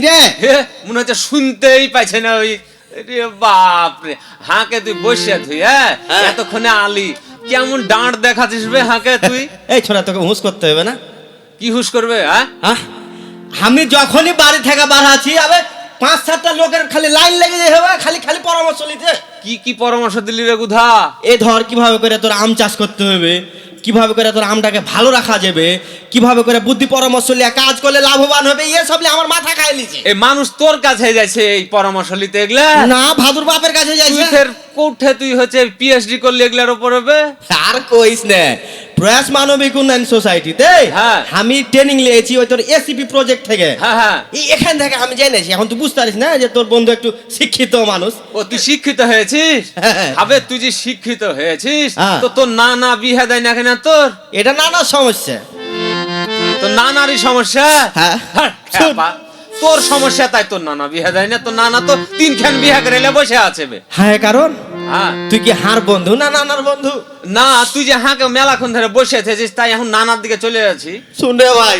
হ্যাঁ, কি রে মনে হচ্ছে শুনতেই পাইছে না ওই রে বাপ রে হাঁকে তুই বসে তুই হ্যাঁ। এতক্ষণে আলি। কেমন ডাঁট দেখাচ্ছিস বে হাঁকে তুই? এই ছোড়া তোকে হুঁশ করতে হবে না। কি হুঁশ করবে হ্যাঁ? হ্যাঁ? আমি যখনই বাড়ি থেকে বার আছি আবে পাঁচ সাতটা লোকের খালি লাইন লেগে যাবে খালি খালি পরামর্শ নিতে। কি কি পরামর্শ দিলি রে গুধা? এ ধর কীভাবে করে তোর আম চাষ করতে হবে কীভাবে করে তোর আমটাকে ভালো রাখা যাবে কীভাবে করে বুদ্ধি পরামর্শ নিয়ে কাজ করলে লাভবান হবে এ সব আমার মাথা খাই লিছে এই মানুষ তোর কাছে যাইছে এই পরামর্শ নিতে এগুলা? না ভাদুর বাপের কাছে যাইছে। ফের কোঠে তুই হচ্ছে পিএইচডি করলি এগুলার উপর হবে? আর কইস না প্রয়াস মানবিক উন্নয়ন সোসাইটিতে হ্যাঁ। আমি ট্রেনিং নিয়েছি ওই তোর এসিপি প্রজেক্ট থেকে হ্যাঁ হ্যাঁ এখান থেকে আমি জেনেছি এখন তুই বুঝতে পারিস না যে তোর বন্ধু একটু শিক্ষিত মানুষ ও তুই শিক্ষিত হয়েছিস হ্যাঁ। তুই যে শিক্ষিত হয়েছিস হ্যাঁ। তো তোর না না বিহা দেয় না কেন তোর এটা নানা সমস্যা তোর নানারই সমস্যা হ্যাঁ। তোর সমস্যা তাই তোর নানা বিহা দেয় না তোর নানা তো তিনখান বিহা করে বসে আছে হ্যাঁ কারণ তুই কি হার বন্ধু না নানার বন্ধু? না তুই যে হাঁকে মেলাক্ষণ ধরে বসে আছিস তাই এখন নানার দিকে চলে যাচ্ছি। শুন ভাই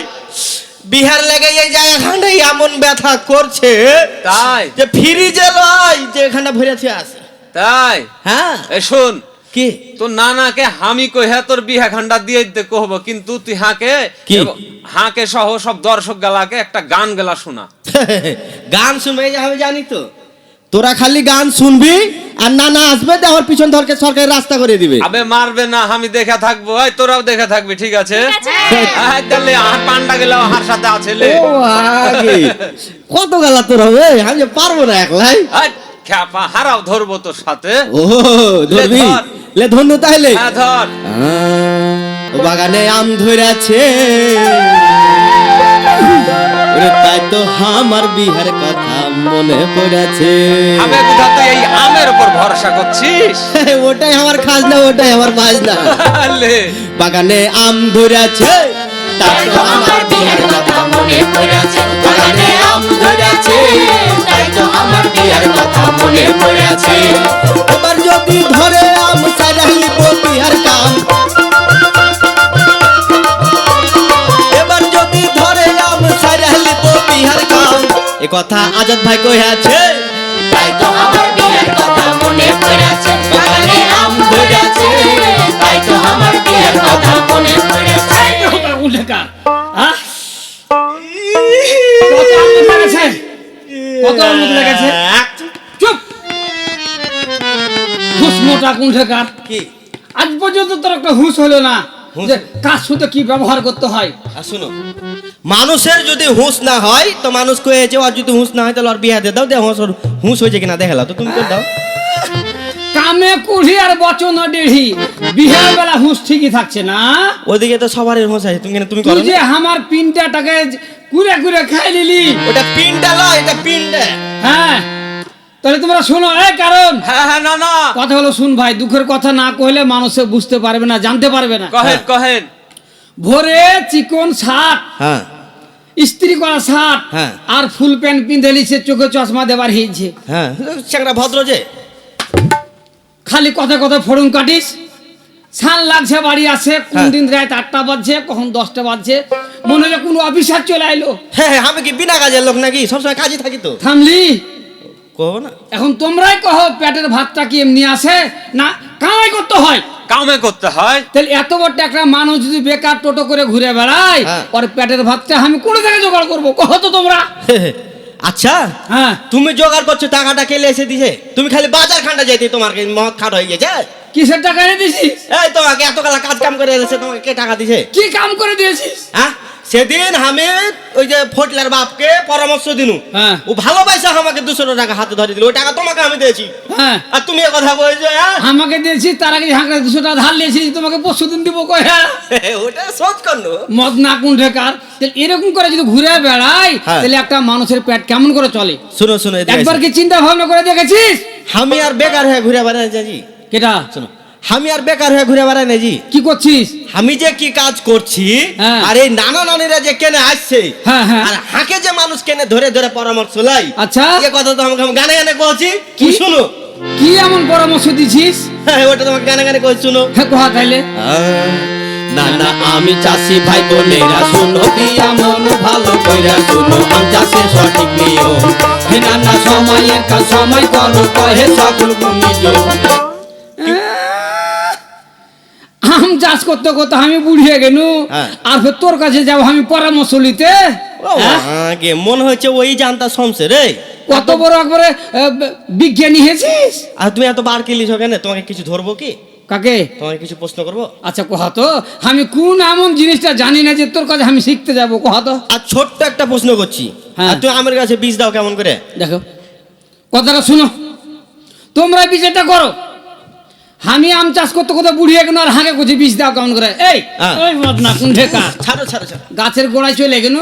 বিহার লেগে এই জায়গাখানে এমন ব্যথা করছে তাই? যে ফ্রিজে লয় যে এখানে ভরেছে আছে তাই? হ্যাঁ। এ শোন কি? তোর নানাকে আমি কইহা তোর বিহা খান্ডা দিয়ে দিতে কহবো কিন্তু তুই হাঁকে কি? হাঁকে সহ সব দর্শক গালাকে একটা গান গেলা শোনা। গান শুনবে এই যে আমি জানি তো। তোরা খালি গান শুনবি? আর নানা আসবে তো আমার পিছন ধরকে সরকারি রাস্তা করে দিবে। আবে মারবে না আমি দেখে থাকব। এই তোরাও দেখে থাকবি ঠিক আছে? তাহলে আর পান্ডা গেলে হার সাথে আছে লে। ও আগে। কত গালা তোর হবে? আমি পারব না একলাই খ্যাপা হারাও ধরবো তোর সাথে। ও ধরবি? ধর। লে ধন্য তাইলে। হ্যাঁ ধর। ও বাগানে আম ধরেছে। তাই তো আমার বিহার কথা মনে পড়েছে। আবে বুধা তুই এই আমের উপর ভরসা করছিস? ওটাই আমার খাজনা ওটাই আমার বাজনা। বাগানে আম ধরেছে। তাই তো আমার বিহার কথা মনে পড়েছে। বাগানে আম ধরেছে। তাই তো আমার বিহার কথা মনে পড়েছে। কথা আজাদ ভাই কইয়াছে তাই তো আমার বিহার কথা মনে পড়েছে বাগানে আম ধরেছে। তাই তো আমার বিহার কথা মনে পড়েছে। উল্লেখা আহ? কত লেগেছে? কত আনন্দ লেগেছে? চুপ! হুস মোটা কি? আজ পর্যন্ত তোর একটা হুঁশ হলো না? যে কার সাথে কি ব্যবহার করতে হয়? আর শুনো মানুষের যদি হুঁশ না হয় তো মানুষ কয়েছে আর যদি হুঁশ না হয় তাহলে ওর বিয়া দিয়ে দাও দিয়ে হুঁশ ওর হুঁশ হয়েছে কিনা দেখালাও তো তুমি করে দাও। কামে কুড়ি আর বচন ডেড়ি বিহার বেলা হুঁশ ঠিকই থাকছে না? ওদিকে তো সবারই হুঁশ আছে তুমি কেন তুমি করো তুই যে? আমার পিনটাটাকে কুড়ে কুড়ে খাই নিলি ওটা পিনটা লয় এটা পিনটা। হ্যাঁ। তাহলে তোমরা শোনো এই কারণ। হ্যাঁ হ্যাঁ না না। কথা হলো শুন ভাই দুঃখের কথা না কইলে মানুষে বুঝতে পারবে না জানতে পারবে না। কহেন কহেন। ভোরে চিকন শার্ট হ্যাঁ। ইস্ত্রি করা শার্ট হ্যাঁ। আর ফুল প্যান্ট পিঁধে লিছে চোখে চশমা দেবার হয়েছে হ্যাঁ চ্যাংরা ভদ্র যে। খালি কথা কথা ফড়ুন কাটিস। সান লাগছে বাড়ি আসে কোন হ্যাঁ। দিন রাত আটটা বাজছে কখন দশটা বাজছে। মনে হলো কোনো অফিসার চলে আইলো। হ্যাঁ হ্যাঁ আমি কি বিনা কাজের লোক নাকি? সবসময় কাজে থাকি তো। থামলি? কহ না। এখন তোমরাই কহো পেটের ভাতটা কি এমনি আসে না কামাই করতে হয়। কামে করতে হয়। তাহলে এত বড় একটা মানুষ যদি বেকার টোটো করে ঘুরে বেড়ায় হ্যাঁ। ওর পেটের ভাতটা আমি কোন থেকে জোগাড় করব? কহ তো তোমরা। আচ্ছা হ্যাঁ। তুমি জোগাড় করছ টাকাটা কেলে এসে দিছে? তুমি খালি বাজার খান্ডা যাইতে তোমার মদ খাট হয়ে গেছে? কিসের টাকা এনে দিছিস? এই তোমাকে এত কালা কাজ কাম করে এসে তোমাকে কে টাকা দিছে? কি কাম করে দিয়েছিস? হ্যাঁ? সেদিন আমি ওই যে ফটলার বাপকে পরামর্শ দিনু। হ্যাঁ। ও ভালোবাসা আমাকে দুশো টাকা হাতে ধরে দিল। ওই টাকা তোমাকে আমি দিয়েছি। হ্যাঁ। আর তুমি এ কথা বলছো হ্যাঁ? আমাকে দিয়েছি তার আগে হাঁকড়া দুশো টাকা ধার নিয়েছি তোমাকে পরশু দিন দিব কই হ্যাঁ? ওটা সোচ করল। মদ না কুণ্ঠে কার? তাহলে এরকম করে যদি ঘুরে বেড়াই। তাহলে একটা মানুষের পেট কেমন করে চলে? শুনো শুনো একবার কি চিন্তা ভাবনা করে দেখেছিস? আমি আর বেকার হয়ে ঘুরে বেড়াই যাচ্ছি। কেটা? শোনো। আমি আর বেকার হয়ে ঘুরে বেড়াই নাজি কি করছিস? আমি যে কি কাজ করছি হ্যাঁ। আর এই নানা নানিরা যে কেনে আসছে হ্যাঁ, হ্যাঁ। আর হাঁকে যে মানুষ কেনে ধরে ধরে পরামর্শ লাই। আচ্ছা। এ কথা তো আমাকে গানে গানে বলছি কি? কি শুনো। কি এমন পরামর্শ দিছিস? হ্যাঁ ওটা তোমাকে গানে গানে কই শুনো। হ্যাঁ কোহা তাইলে? না না আমি চাষি ভাই বোনেরা শুনো দিয়া মন ভালো কইরা শুনো আম চাষে সঠিক নিয়ম। হে নানা সময়ের কাজ সময় করো কহে সকল গুণীজন আম চাষ করতে করতে আমি বুড়িয়ে গেলু হ্যাঁ। আর ফের তোর কাছে যাব আমি পরামর্শ নিতে হ্যাঁ? আগে মনে হচ্ছে ওই জানতা সমসে রে। কত বড় একবারে বিজ্ঞানী হয়েছিস? আর তুমি এত বার কিলিছ কেন তোমাকে কিছু ধরবো কি? কাকে? তোমাকে কিছু প্রশ্ন করব? আচ্ছা কোহা তো আমি কোন এমন জিনিসটা জানি না যে তোর কাছে আমি শিখতে যাব কোহা তো। আর ছোট্ট একটা প্রশ্ন করছি। হ্যাঁ। তুমি আমার কাছে বীজ দাও কেমন করে? দেখো কথাটা শুনো। তোমরা বিচারটা করো। আমি আম চাষ করতে করতে বুড়িয়ে গেল আর হাঁকে করছি বীজ দাও কেমন করে? এই হ্যাঁ। ওই বদনা কোন ঠেকা ছাড়ো ছাড়ো ছাড়ো। গাছের গোড়ায় চলে গেল।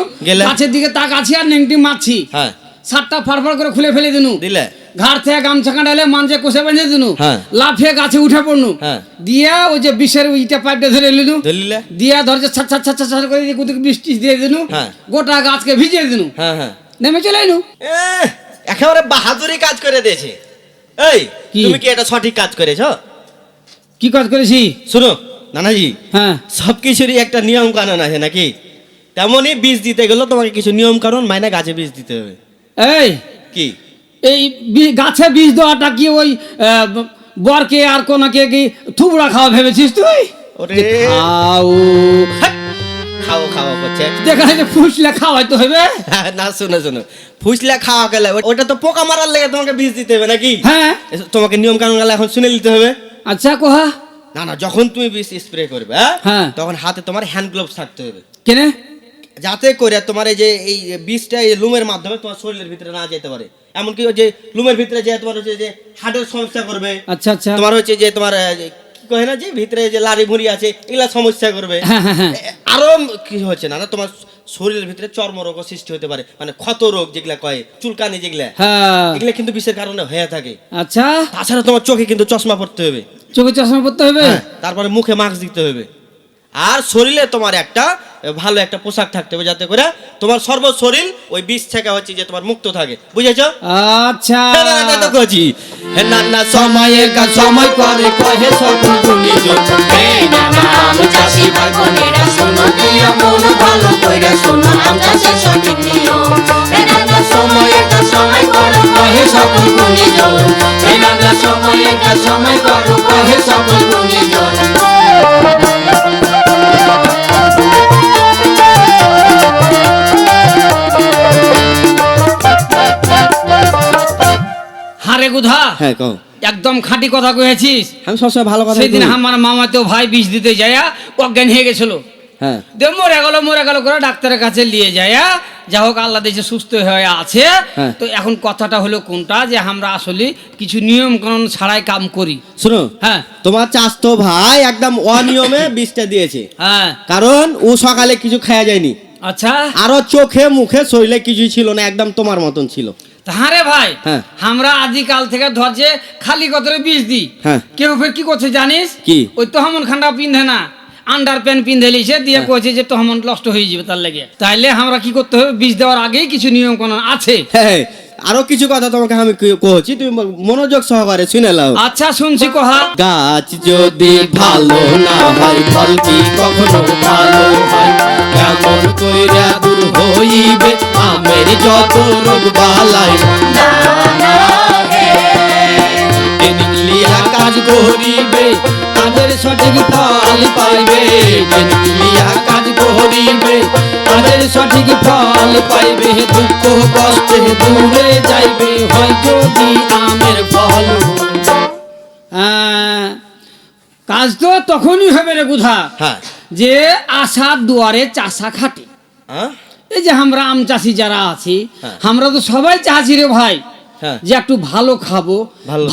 গাছের দিকে তাকাছি আর নেংটি মারছি। হ্যাঁ। সাতটা ফাড়ফাড় করে খুলে ফেলে দিনু। দিলে? ঘাট থেকে গামছা কাঁটালে মাঞ্জে কষে বেঁধে দিনু। হ্যাঁ। লাফিয়ে গাছে উঠে পড়নু। হ্যাঁ। দিয়া ওই যে বিষের ইটা পাইপটা ধরে নিলু। ধরলিলে? দিয়া ধরছে ছাট ছাট ছাট ছাট ছাট করে দিয়ে কুতুক বৃষ্টি দিয়ে দিনু। গোটা গাছকে ভিজিয়ে দিনু। নেমে চলে এলু একেবারে বাহাদুরি কাজ করে দিয়েছে। এই? তুমি কি এটা সঠিক কাজ করেছ? কি কাজ করেছি? শুনো নানাজি হ্যাঁ। সব কিছুরই একটা নিয়ম কানুন আছে নাকি? তেমনই বীজ দিতে গেলে তোমাকে কিছু নিয়ম কানুন মাইনে গাছে বীজ দিতে হবে। এই কি? এই গাছে বীজ দেওয়াটা কি ওই বরকে আর কোনাকে কি থুবড়া খাওয়া ভেবেছিস তুই? খাও। খাও খাওয়া করছে দেখা যায় যে ফুসলে খাওয়াইতে হবে না শোনো শোনো। ফুসলা খাওয়া গেলে ওটা তো পোকা মারার লেগে তোমাকে বীজ দিতে হবে নাকি? হ্যাঁ। তোমাকে নিয়ম কানুন গেলে এখন শুনে নিতে হবে। আচ্ছা কোহা? না না যখন তুমি বীজ স্প্রে করবে হ্যাঁ? হ্যাঁ। তখন হাতে তোমার হ্যান্ড গ্লোভস থাকতে হবে। কেনে? যাতে করে তোমার এই যে এই বীজটা এই লুমের মাধ্যমে তোমার শরীরের ভিতরে না যেতে পারে। এমনকি যে লুমের ভিতরে যে তোমার হচ্ছে যে হার্টের সমস্যা করবে। আচ্ছা আচ্ছা। তোমার হচ্ছে যে তোমার কি কয় না যে ভিতরে যে লারি ভুঁড়ি আছে এগুলা সমস্যা করবে। হ্যাঁ, হ্যাঁ, আরও কি হচ্ছে না না তোমার শরীরের ভিতরে চর্মরোগ সৃষ্টি হতে পারে। মানে ক্ষত রোগ যেগুলা কয় চুলকানি যেগুলা হ্যাঁ। এগুলা কিন্তু বিষের কারণে হয়ে থাকে। আচ্ছা। তাছাড়া তোমার চোখে কিন্তু চশমা পড়তে হবে। চোখে চশমা পড়তে হবে? হ্যাঁ, তারপরে মুখে মাস্ক দিতে হবে। আর শরীরে তোমার একটা ভালো একটা পোশাক থাকতে হবে যাতে করে তোমার সর্ব শরীর ওই বিষ থেকে হচ্ছে যে তোমার মুক্ত থাকে। বুঝেছ? আচ্ছা। সময়ের কাজ সময় করে কহে সকল গুণীজন। এই নানা আম চাষি ভাই বোনেরা শোনো দিয়া মন ভালো কইরা শোনো আম চাষের সঠিক নিয়ম এই নানা সময়ের কাজ সময় করো কহে সকল গুণীজন এই নানা সময়ের কাজ সময় করো কহে সকল গুণীজন হারে গুধা হ্যাঁ কও। একদম খাঁটি কথা কয়েছিস আমি সবসময় ভালো কথা সেদিন আমার মামা তো ভাই বিষ দিতে যায় অজ্ঞান হয়ে গেছিল। হ্যাঁ। দে মরে গেল মরে গেল করে ডাক্তারের কাছে নিয়ে যায় যা হোক আল্লাহ দেশে সুস্থ হয়ে আছে। হ্যাঁ। তো এখন কথাটা হলো কোনটা? যে আমরা আসলে কিছু নিয়ম কানুন ছাড়াই কাম করি। শোনো হ্যাঁ। তোমার চাস্তো ভাই একদম অনিয়মে বিষটা দিয়েছে। হ্যাঁ। কারণ ও সকালে কিছু খাওয়া যায়নি। আচ্ছা। আরও চোখে মুখে শরীরে কিছুই ছিল না একদম তোমার মতন ছিল। তাহারে ভাই হ্যাঁ। আমরা আদিকাল থেকে ধরছে খালি কতরে বিষ দিই। হ্যাঁ। কেউ ফের কি করছে জানিস? কি? ওই তহমন খান্ডা পিন্ধে না আন্ডার প্যান্ট পিন্ধে লিছে দিয়ে কয়েছে যে তহমন নষ্ট হয়ে যাবে তার লেগে। তাইলে আমরা কি করতে হবে? বিষ দেওয়ার আগেই কিছু নিয়ম কানুন আছে হ্যাঁ আরও কিছু কথা তোমাকে আমি কহছি তুমি মনোযোগ সহকারে শুনে লাও আচ্ছা শুনছি কোহা। গাছ যদি ভালো না হয় ফল কি কখনো ভালো হয়? কেমন কইরা দূর হইবে? আমের যত রোগ বালাই। লিয়া কাজ করিবে তাদের সঠিক ফল পাইবে। লিয়া কাজ করিবে তাদের সঠিক ফল পাইবে। দুঃখ কষ্টে দূরে যাইবে হয় যদি আমের ফল? কাজ তো তখনই হবে রে গুধা হ্যাঁ। যে আশার দুয়ারে চাষা খাটে। হ্যাঁ এই যে আমরা আম চাষি যারা আছি হ্যাঁ। আমরা তো সবাই চাষি রে ভাই হ্যাঁ। যে একটু ভালো খাব ভালো-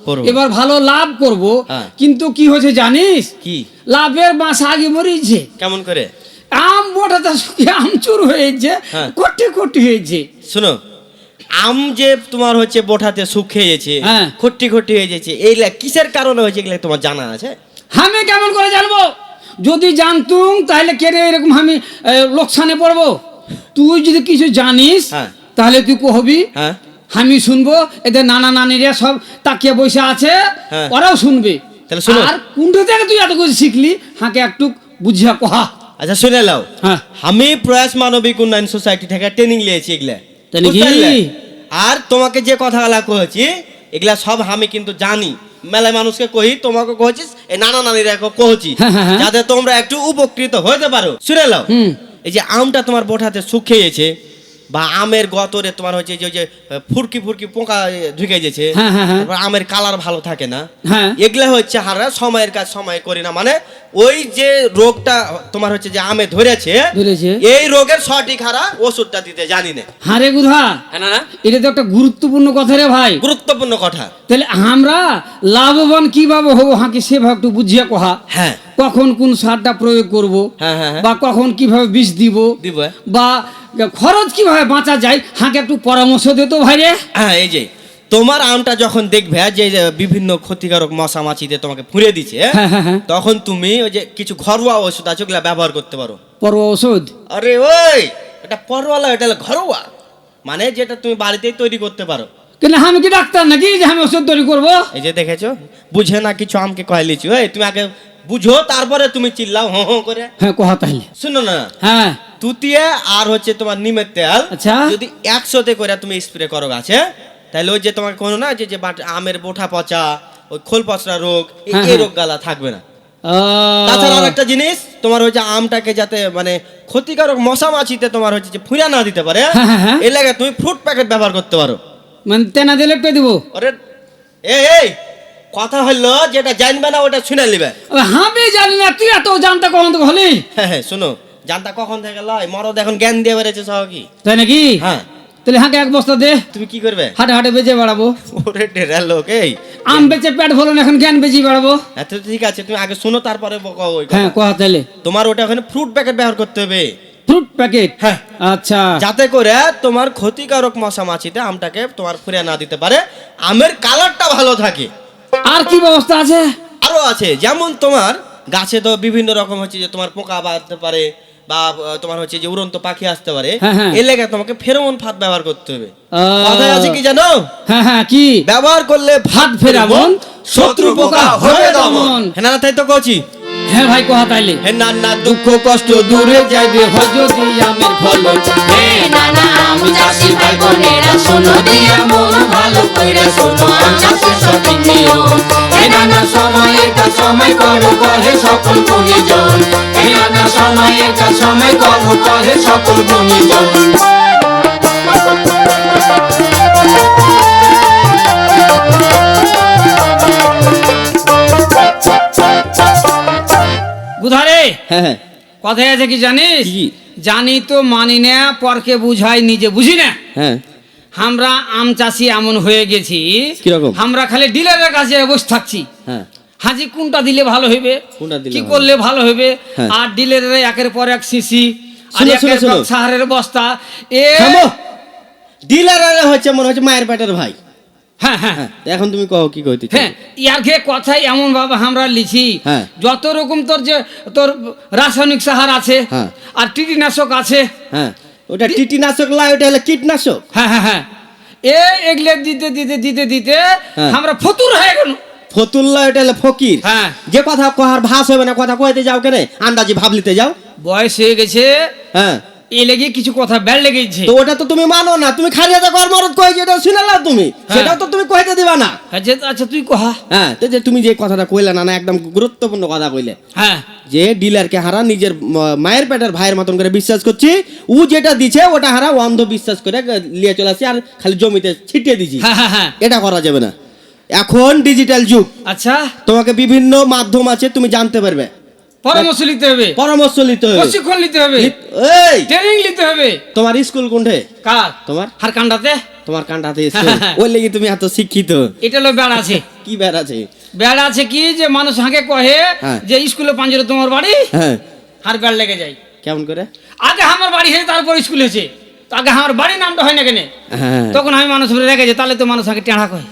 পড়ব। এবার ভালো লাভ করব হ্যাঁ। কিন্তু কি হয়েছে জানিস কি লাভের বাস আগে মরিছে কেমন করে আম শুকিয়ে আম চুর হয়েছে হ্যাঁ। কোটি কোটি হয়েছে শোনো আম যে তোমার হচ্ছে বোঠাতে শুকিয়ে গেছে হ্যাঁ। খট্টি খট্টি হয়ে গেছে এইগুলা কিসের কারণে হয়েছে এগুলা তোমার জানা আছে আমি কেমন করে জানব যদি জানতুম তাহলে কেন এরকম আমি লোকসানে পড়ব? তুই যদি কিছু জানিস হ্যাঁ। তাহলে তুই কহবি। হ্যাঁ। আমি শুনব এদের নানা নানিরা সব তাকিয়ে বসে আছে হ্যাঁ। ওরাও শুনবে। তাহলে শোনো। আর কুণ্ঠ থেকে তুই এত কিছু শিখলি হাঁকে একটু বুঝিয়া কহা। আচ্ছা শুনে লাও হ্যাঁ। আমি প্রয়াস মানবিক উন্নয়ন সোসাইটি থেকে ট্রেনিং নিয়েছি এগুলা? আর তোমাকে যে কথাগুলা কয়েছি এগুলা সব আমি কিন্তু জানি। মেলায় মানুষকে কহি তোমাকে কহছিস এই নানা নানির এক কহছি হ্যাঁ, হ্যাঁ, হ্যাঁ। যাতে তোমরা একটু উপকৃত হইতে পারো। শুনে লাও এই যে আমটা তোমার বোঠাতে শুকিয়েছে বা আমের গতরে তোমার হচ্ছে যে যে ফুরকি ফুরকি পোকা ঢুকে গেছে হ্যাঁ, হ্যাঁ, হ্যাঁ। আমের কালার ভালো থাকে না। এগুলা হচ্ছে হারা সময়ের কাজ সময় করি না। মানে ওই যে রোগটা তোমার হচ্ছে যে আমে ধরেছে ধরেছে। এই রোগের সঠিক হারা ওষুধটা দিতে জানি না। হারে গুধা না না। এটা তো একটা গুরুত্বপূর্ণ কথা রে ভাই। গুরুত্বপূর্ণ কথা। তাহলে আমরা লাভবান কীভাবে হব হাঁকে সেভাবে একটু বুঝিয়া কহা। হ্যাঁ। কখন কোন সারটা প্রয়োগ করব হ্যাঁ, হ্যাঁ, হ্যাঁ। বা কখন কীভাবে বিষ দিব দিব। বা খরচ কীভাবে বাঁচা যায় হাঁকে একটু পরামর্শ দিত ভাই রে হ্যাঁ এই যে তোমার আমটা যখন দেখবে যে বিভিন্ন ক্ষতিকারক মশা মাছিতে তোমাকে ফুঁড়ে দিচ্ছে। তখন তুমি ওই যে কিছু ঘরোয়া ওষুধ আছে ওগুলা ব্যবহার করতে পারো। পরোয়া ওষুধ আরে ওই এটা পরওয়ালা এটা হলো ঘরোয়া। মানে যেটা তুমি বাড়িতেই তৈরি করতে পারো। কিন্তু আমি কি ডাক্তার নাকি যে আমি ওষুধ তৈরি করব? এই যে দেখেছ বুঝে না কিছু আমকে কয়ে লিচু। এই তুমি আগে বুঝো তারপরে তুমি চিল্লাও হো হো করে। হ্যাঁ কহা তাহলে শুনো না হ্যাঁ। তুতিয়ে আর হচ্ছে তোমার নিমের তেল আচ্ছা। যদি একশোতে করে তুমি স্প্রে করো গাছে তাহলে ওই যে তোমার কোনো না যে যে আমের বোঠা পচা ওই খোল পচরা রোগ এই- হ্যাঁ, হ্যাঁ। রোগ গালা থাকবে না। তাছাড়া আর একটা জিনিস তোমার যে আমটাকে যাতে মানে ক্ষতিকারক মশা মাছিতে তোমার হচ্ছে যে ফুঁড়া না দিতে পারে হ্যাঁ। এই লাগে তুমি ফ্রুট প্যাকেট ব্যবহার করতে পারো। মানে তেনা দিলে একটু দিব? এই এই কথা হলো যেটা জানবে না ওটা শুনে নিবে। আমি জানি না তুই এত জানতে কখন তো হলি? হ্যাঁ হ্যাঁ শোনো জানতা কখন থেকে লয়? মরদ এখন জ্ঞান দিয়ে বেড়েছে সহ কি? তাই নাকি? হ্যাঁ। তাহলে হাঁকে এক বস্তা দে। তুমি কি করবে? হাটে হাটে বেজে বেড়াবো। ওরে ডেরা লোক এই। আম বেচে পেট ভরুন এখন জ্ঞান বেচি বেড়াবো। আচ্ছা ঠিক আছে তুমি আগে শোনো তারপরে বকো ওই কথা। হ্যাঁ কহা তাহলে তোমার ওটা ওখানে ফ্রুট প্যাকেট ব্যবহার করতে হবে। ফ্রুট প্যাকেট হ্যাঁ। আচ্ছা। যাতে করে তোমার ক্ষতিকারক মশা মাছিতে আমটাকে তোমার ফুরিয়ে না দিতে পারে। আমের কালারটা ভালো থাকে। আর কি ব্যবস্থা আছে? আরও আছে যেমন তোমার গাছে তো বিভিন্ন রকম হচ্ছে যে তোমার পোকা বাঁধতে পারে বা তোমার হচ্ছে যে উড়ন্ত পাখি আসতে পারে হ্যাঁ, হ্যাঁ। এর লেগে তোমাকে ফেরোমন ফাঁদ ব্যবহার করতে হবে। কথায় আছে কি জানো? হ্যাঁ হ্যাঁ কি? ব্যবহার করলে ফাঁদ ফেরামন শত্রু পোকা হবে দমন। হ্যাঁ না তাই তো কছি হ্যাঁ ভাই কহা তাইলে? হে না না দুঃখ কষ্ট দূরে যাইবে যদি আমের ফলন হে নানা আম চাষি ভাই বোনেরা শোনো দিয়া মন ভালো কইরা শোনো চাষের সঠিক নিয়ম। হে নানা সময়ের কাজ সময় করো কহে সকল গুণীজন। হে নানা সময়ের কাজ সময় করো কহে সকল গুণীজন। বুধারে? হ্যাঁ হ্যাঁ। কথায় আছে কি জানিস? জানি তো মানি না পরকে বুঝাই নিজে বুঝি না। হ্যাঁ। আমরা আম চাষি এমন হয়ে গেছি আমরা খালি ডিলারের কাছে বসে থাকছি। হ্যাঁ। হাজি কোনটা দিলে ভালো হইবে? কি করলে ভালো হইবে? হ্যাঁ। আর ডিলারের একের পর এক সিসি আর একের পর। সাহারের বস্তা। এ থামো। ডিলার হচ্ছে মনে হচ্ছে মায়ের পেটের ভাই। হ্যাঁ হ্যাঁ। হ্যাঁ এখন তুমি কও কি কইতে হ্যাঁ ইয়াকে কথাই এমন ভাবে আমরা লিখি হ্যাঁ। যত রকম তোর যে তোর রাসায়নিক সাহার আছে হ্যাঁ। আর কীটনাশক আছে। হ্যাঁ ওটা টিটিনাশক লাই ওটা হলো কীটনাশক। হ্যাঁ হ্যাঁ হ্যাঁ। এ এগুলো দিতে দিতে দিতে দিতে। আমরা ফতুর হয়ে গেল। ফতুল্লা ওটা হলো ফকির। হ্যাঁ। যে কথা কহার ভাস হবে না কথা কইতে যাও কেন? আন্দাজি ভাবলিতে যাও। বয়স হয়ে গেছে। হ্যাঁ। এ লেগে কিছু কথা লেগেছে তো ওটা তো তুমি মানো না তুমি খারিয়া যা কর মরদ কই যেটা শুনে নাও তুমি সেটাও তো তুমি কইতে দিবা না। আচ্ছা আচ্ছা তুই কহা হ্যাঁ। তো যে তুমি যে কথাটা কইলে না না একদম গুরুত্বপূর্ণ কথা কইলে। হ্যাঁ। যে ডিলারকে হারা নিজের মায়ের পেটের ভাইয়ের মতন করে বিশ্বাস করছি ও যেটা দিছে ওটা হারা অন্ধ বিশ্বাস করে নিয়ে চলে আসছি আর খালি জমিতে ছিটিয়ে দিছি। হ্যাঁ হ্যাঁ হ্যাঁ। এটা করা যাবে না। এখন ডিজিটাল যুগ। আচ্ছা। তোমাকে বিভিন্ন মাধ্যম আছে তুমি জানতে পারবে। পরামর্শ নিতে হবে। পরামর্শ নিতে হবে। প্রশিক্ষণ নিতে হবে। এই! ট্রেনিং নিতে হবে। তোমার স্কুল কার? তোমার? হার কান্ডাতে? তোমার কান্টাতে স্কুল। ওই লেগে তুমি এত শিক্ষিত। এটা হলো বেড়া আছে। কি আছে? বেড়া আছে কি যে মানুষ হাঁকে কহে হ্যাঁ। যে স্কুলে পাঞ্জরে তোমার বাড়ি? হ্যাঁ। হার বেড় লেগে যায়। কেমন করে? আগে আমার বাড়ি হয়েছে তারপর স্কুল হয়েছে। আগে আমার বাড়ির নামটা হয় না কেন? হ্যাঁ। তখন আমি মানুষ বলে রেখেছি তাহলে তো মানুষ আগে টেঁড়া কয়।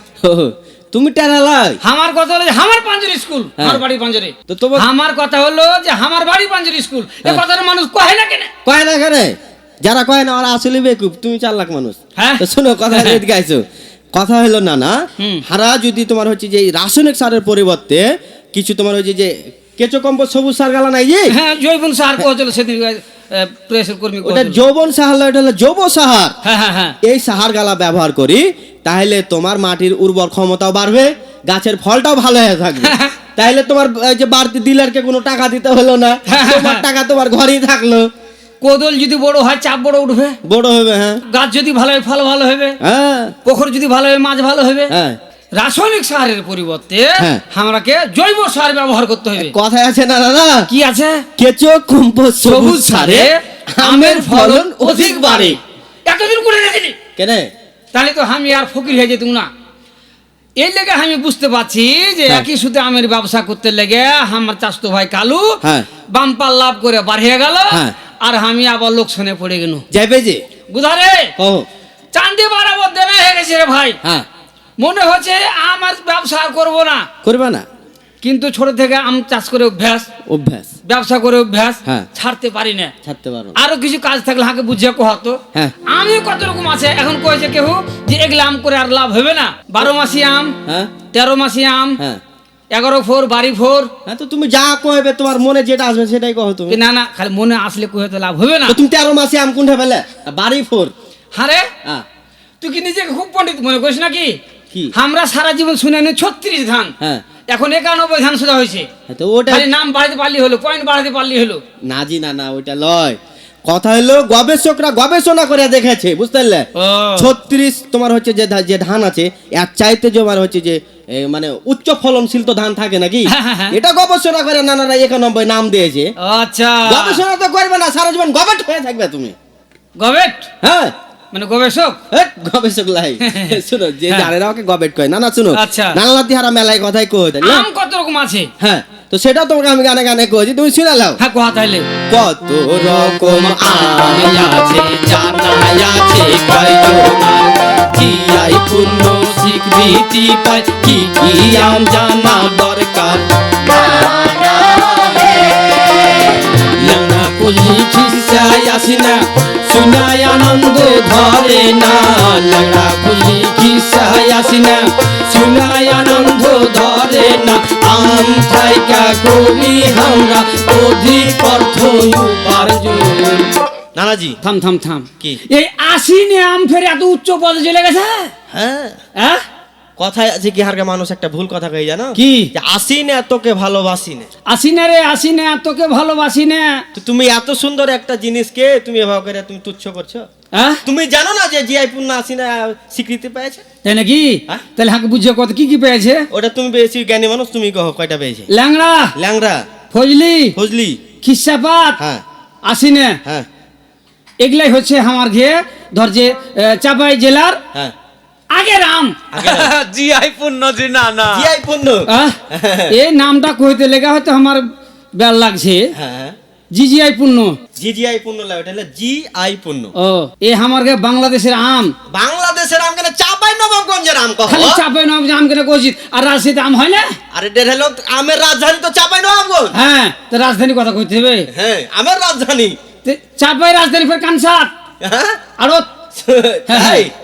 তুমি টানালাই আমার কথা হলো যে আমার পাঞ্জরি স্কুল হ্যাঁ। আমার বাড়ি পাঞ্জরি তো তোমার- আমার কথা হলো যে আমার বাড়ি পাঞ্জরি স্কুল। এ কথার মানুষ কহে না কেন? কয় না কেন? যারা কয় না ওরা আসলে বেকুব। তুমি চার লাখ মানুষ। হ্যাঁ। শোনো কথা গাইছো। কথা হলো না না। হারা যদি তোমার হচ্ছে যে রাসায়নিক সারের পরিবর্তে কিছু তোমার যে যে কেঁচো কম্পোস্ট সবুজ সার গালা নাই যে? হ্যাঁ জৈবন সার কহছিল সেদিন প্রেসের কর্মী ওটা। যৌবন সাহার ওটা হলো যৌব সাহার হ্যাঁ হ্যাঁ হ্যাঁ। এই সাহার গালা ব্যবহার করি তাহলে তোমার মাটির উর্বর ক্ষমতাও বাড়বে গাছের ফলটাও ভালো হয়ে থাকবে। তাহলে তোমার এই যে বাড়তি ডিলারকে কোনো টাকা দিতে হলো না তোমার টাকা তোমার ঘরেই থাকল। কোদল যদি বড় হয় চাপ বড় উঠবে। বড় হবে হ্যাঁ। গাছ যদি ভালো হয় ফল ভালো হবে। হ্যাঁ। পুকুর যদি ভালো হয় মাছ ভালো হবে। হ্যাঁ। রাসায়নিক সারের পরিবর্তে হ্যাঁ। আমরাকে জৈব সার ব্যবহার করতে হবে। কথায় আছে না দাদা? কি আছে? কেঁচো কম্পোস্ট সবুজ সারে আমের ফলন অধিক বাড়ে। এতদিন করে রেখেছি কেন? তাহলে তো আমি আর ফকির হয়ে যেতুম না। এই লেগে আমি বুঝতে পারছি যে হ্যাঁ। একই সুতে আমের ব্যবসা করতে লেগে আমার চাষতো ভাই কালু হ্যাঁ। বাম্পার লাভ করে বাড়িয়ে গেল। আর আমি আবার লোকসানে পড়ে গেল যাইবে যে। বুধারে কহ চান্দি বাড়াবার দেনা হয়ে গেছে রে ভাই। হ্যাঁ। মনে হচ্ছে ব্যবসা আর করব না। করবে না? কিন্তু ছোট থেকে আম চাষ করে অভ্যাস। অভ্যাস। ব্যবসা করে অভ্যাস। হ্যাঁ। ছাড়তে পারি না। ছাড়তে পারো। আরও কিছু কাজ থাকলে হাকে বুঝিয়ে কহাতো হ্যাঁ। আমি কত রকম আছে এখন কয়েছে কেউ যে এগুলো আম করে আর লাভ হবে না। বারো মাসি আম হ্যাঁ। তেরো মাসি আম হ্যাঁ। এগারো ফোর বাড়ি ফোর। হ্যাঁ তো তুমি যা কইবে তোমার মনে যেটা আসবে সেটাই কহ তুমি। না না খালি মনে আসলে কয়ে তো লাভ হবে না। তুমি তেরো মাসে আম কোনটা পেলে? বাড়ি ফোর। হারে হ্যাঁ। তুই কি নিজেকে খুব পণ্ডিত মনে করিস নাকি? কি? আমরা সারা জীবন শুনে নি ছত্রিশ ধান। হ্যাঁ। এখন একানব্বই ধান সোজা হয়েছে। হ্যাঁ, তো ওটা নাম বাড়াতে পারলি হলো পয়েন্ট বাড়াতে পারলি হলো। না জি না না ওইটা লয়। কথা হলো গবেষকরা গবেষণা করে দেখেছে বুঝতে পারলে? ছত্রিশ তোমার হচ্ছে যে যে ধান আছে এর চাইতে যে আমার হচ্ছে যে মানে উচ্চ ফলনশীল তো ধান থাকে নাকি? হ্যাঁ, হ্যাঁ। এটা গবেষণা করে নানারা একানব্বই নাম দিয়েছে। আচ্ছা। গবেষণা তো করবে না সারা জীবন গবেট হয়ে থাকবে তুমি। গবেট? হ্যাঁ। মানে গবেষক? গবেষক লাই। শুনো যে হ্যাঁ। জানে না ওকে গবেট কয় না না শুনো আচ্ছা। নানা তিহারা মেলায় কথাই কই তাই না? আম কত রকম আছে? হ্যাঁ তো সেটা তোমাকে আমি গানে গানে কইছি তুমি শুনে লাও হ্যাঁ কোয়া তাইলে। কত রকম আম আছে জানা আছে কয়জনার জিআই পূর্ণ স্বীকৃতি পায় কি কি আম জানা দরকার? কুলি খিসাই আসি না। শুনাই আনন্দ ধরে না লানা কুলি খিসাই আসি না। শুনাই আনন্দ ধরে না। আম থাইকা করি আমরা অধিক অর্থ উপার্জন। নানাজি। থাম থাম থাম। কি? এই আশিনে আম ফের এত উচ্চ পদে চলে গেছে? হ্যাঁ। হ্যাঁ? কথায় আছে কি হারকে মানুষ একটা ভুল কথা কই জানো? কি? আসি না তোকে ভালোবাসি না আসি না রে আসি না তোকে ভালোবাসি না তুমি এত সুন্দর একটা জিনিসকে তুমি এভাবে করে তুমি তুচ্ছ করছ? হ্যাঁ? তুমি জানো না যে জিআই পূর্ণ আসি না স্বীকৃতি পেয়েছে? তাই নাকি? হ্যাঁ? তাহলে হাকে বুঝিয়ে কত কি কি পেয়েছে? ওটা তুমি বেশি জ্ঞানী মানুষ তুমি কহ কয়টা পেয়েছে? ল্যাংড়া। ল্যাংরা ফজলি। ফজলি। খিসাপাত। হ্যাঁ। আসি না হ্যাঁ। এগুলাই হচ্ছে আমার ঘে ধর যে চাপাই জেলার হ্যাঁ। আগের আম। জি আই পূর্ণ জি না না। জিআই পূর্ণ। এই নামটা কইতে লেগে হয়তো আমার বেল লাগছে। হ্যাঁ। জিজিআই পূর্ণ। জি জিআই পূর্ণ লাগে ওটা জি আই পূর্ণ। ও এ আমার বাংলাদেশের আম। বাংলাদেশের আম কেন? চাপাই নবাবগঞ্জের আম কহ খালি চাপাই নাম আম কেন কইছিস আর রাজশাহীতে আম হয় না? আরে ডের হলো আমের রাজধানী তো চাপাই নবাবগঞ্জ হ্যাঁ তো রাজধানী কথা কইতে হবে। হ্যাঁ আমের রাজধানী। চাপাই রাজধানী ফের কানসার হ্যাঁ? আরও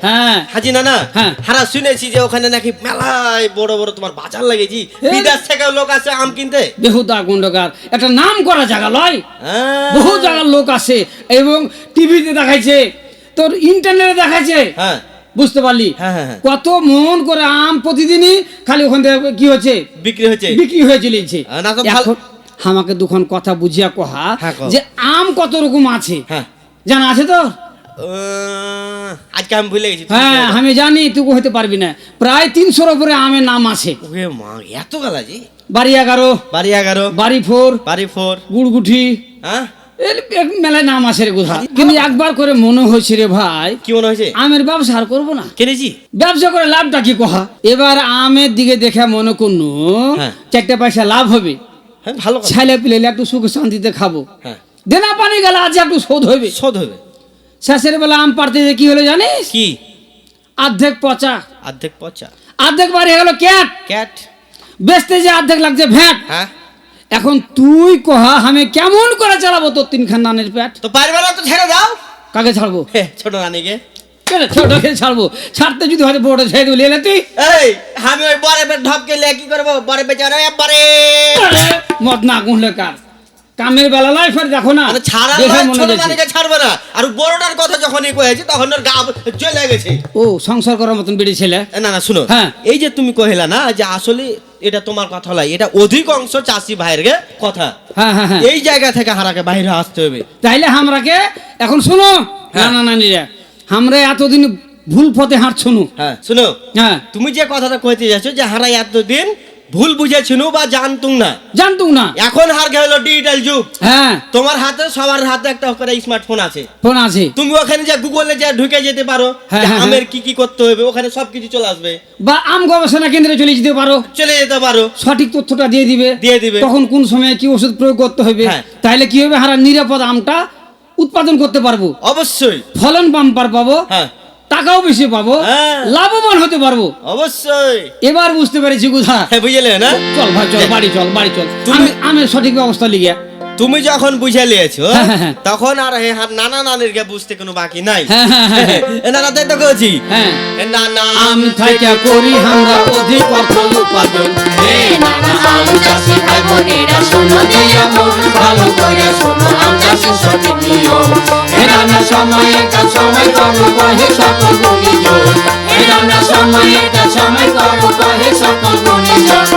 হ্যাঁ হাজি না না হ্যাঁ। হারা শুনেছি যে ওখানে নাকি মেলায় বড় বড় তোমার বাজার লাগেছি হ্যাঁ। বিদেশ থেকে লোক আসে আম কিনতে। বেহুদা গুন্ডকার একটা নাম করা জায়গা লয়। হ্যাঁ। বহু জায়গার লোক আসে এবং টিভিতে দেখাইছে তোর ইন্টারনেটে দেখাইছে। হ্যাঁ। বুঝতে পারলি? হ্যাঁ, হ্যাঁ, হ্যাঁ। কত মন করে আম প্রতিদিনই খালি ওখান থেকে কি হচ্ছে বিক্রি হয়েছে। বিক্রি হয়ে চলেছে হ্যাঁ, আমাকে দুখন কথা বুঝিয়া কহা হ্যাঁ, যে আম কত রকম আছে। হ্যাঁ। জানা আছে তো আজকে আমি ভুলে গেছি হ্যাঁ আমি জানি তুই হতে পারবি না। প্রায় তিনশোর উপরে আমের নাম আছে। ওরে মা এত গালাজি? বাড়ি এগারো বাড়ি এগারো। বাড়ি ফোর বাড়ি ফোর। গুড়গুঠি হ্যাঁ? মেলায় নাম আছে রে কোথা কিন্তু একবার করে মনে হয়েছে রে ভাই কি মনে হয়েছে? আমের ব্যবসা আর করব না। কিনেছি। ব্যবসা করে লাভটা কি কহা এবার আমের দিকে দেখে মনে করুন হ্যাঁ। চারটে পয়সা লাভ হবে। হ্যাঁ ভালো ছেলে পিলে একটু সুখ শান্তিতে খাব। হ্যাঁ। দেনা পানি গেলে আজ একটু শোধ হইবে। শোধ হবে শেষের বেলা আম পাড়তে যে কি হলো জানিস? কি? অর্ধেক পচা। অর্ধেক পচা। অর্ধেক বাড়ি গেল ক্যাট। ক্যাট? বেচতে যে অর্ধেক লাগছে ভ্যাট। হ্যাঁ। এখন তুই কহা আমি কেমন করে চালাবো তোর তিন খানদানের পেট? তো পারবে না তো ছেড়ে দাও। কাকে ছাড়বো? ছোট রানীকে কেন ছোটকে ছাড়বো? ছাড়তে যদি হয়তো বড় ছেড়ে দিবি এলে তুই। এই আমি ওই বরে পে ঢপকে লিয়ে কি করব? বরে বেচারা একবারে মদ না গুনলে কার? কামের বেলা লাই ফের দেখো না। মানে ছাড়া ছাড়বে না। আর বড়টার কথা যখনই কয়েছি তখন ওর গা চলে গেছে। ও সংসার করার মতন বেড়ে ছেলে। না না শুনো। হ্যাঁ। এই যে তুমি কহিলা না যে আসলে এটা তোমার কথা নয় এটা অধিক অংশ চাষি ভাইয়ের কথা। হ্যাঁ হ্যাঁ হ্যাঁ। এই জায়গা থেকে হারাকে বাইরে আসতে হবে। তাইলে আমরাকে এখন শোনো হ্যাঁ। না না নানিরা আমরা এতদিন ভুল পথে হাঁটছো নু। হ্যাঁ শুনো। হ্যাঁ। তুমি যে কথাটা কইতে যাচ্ছ যে হারা এতদিন ভুল বুঝেছিল বা জানতুম না। জানতুম না। এখন হার গেল ডিজিটাল যুগ। হ্যাঁ। তোমার হাতে সবার হাতে একটা করে স্মার্টফোন আছে। ফোন আছে। তুমি ওখানে যে গুগলে যে ঢুকে যেতে পারো হ্যাঁ, হ্যাঁ, আমের কি কি করতে হবে ওখানে সবকিছু চলে আসবে। বা আম গবেষণা কেন্দ্রে চলে যেতে পারো। চলে যেতে পারো। সঠিক তথ্যটা দিয়ে দিবে। দিয়ে দিবে। তখন কোন সময়ে কি ওষুধ প্রয়োগ করতে হবে? হ্যাঁ। তাইলে কি হবে? হারা নিরাপদ আমটা উৎপাদন করতে পারব। অবশ্যই। ফলন বাম্পার পাবো। হ্যাঁ। টাকাও বেশি পাবো হ্যাঁ। লাভবান হতে পারব। অবশ্যই। এবার বুঝতে পেরেছি কোথা হ্যাঁ বুঝলে না? চল ভাই চল বাড়ি চল বাড়ি চল। আমি আমি সঠিক ব্যবস্থা লিগে তুমি যখন বুঝে লিয়েছো হ্যাঁ, হ্যাঁ, হ্যাঁ। তখন আর হে নানা নানির কে বুঝতে কোনো বাকি নাই। নানা তাই তো কইছি। হ্যাঁ। নানা আম থাইকা করি আমরা অধিক অর্থ উপার্জন হে নানা আম চাষি ভাই বোনেরা শোনো দিয়া মন ভালো করে শোনো আম চাষের সঠিক নিয়ম। হে নানা সময়ের কাজ সময় করো কহে সকল গুণীজন। হে নানা সময়ের কাজ সময় করো কহে সকল গুণীজন।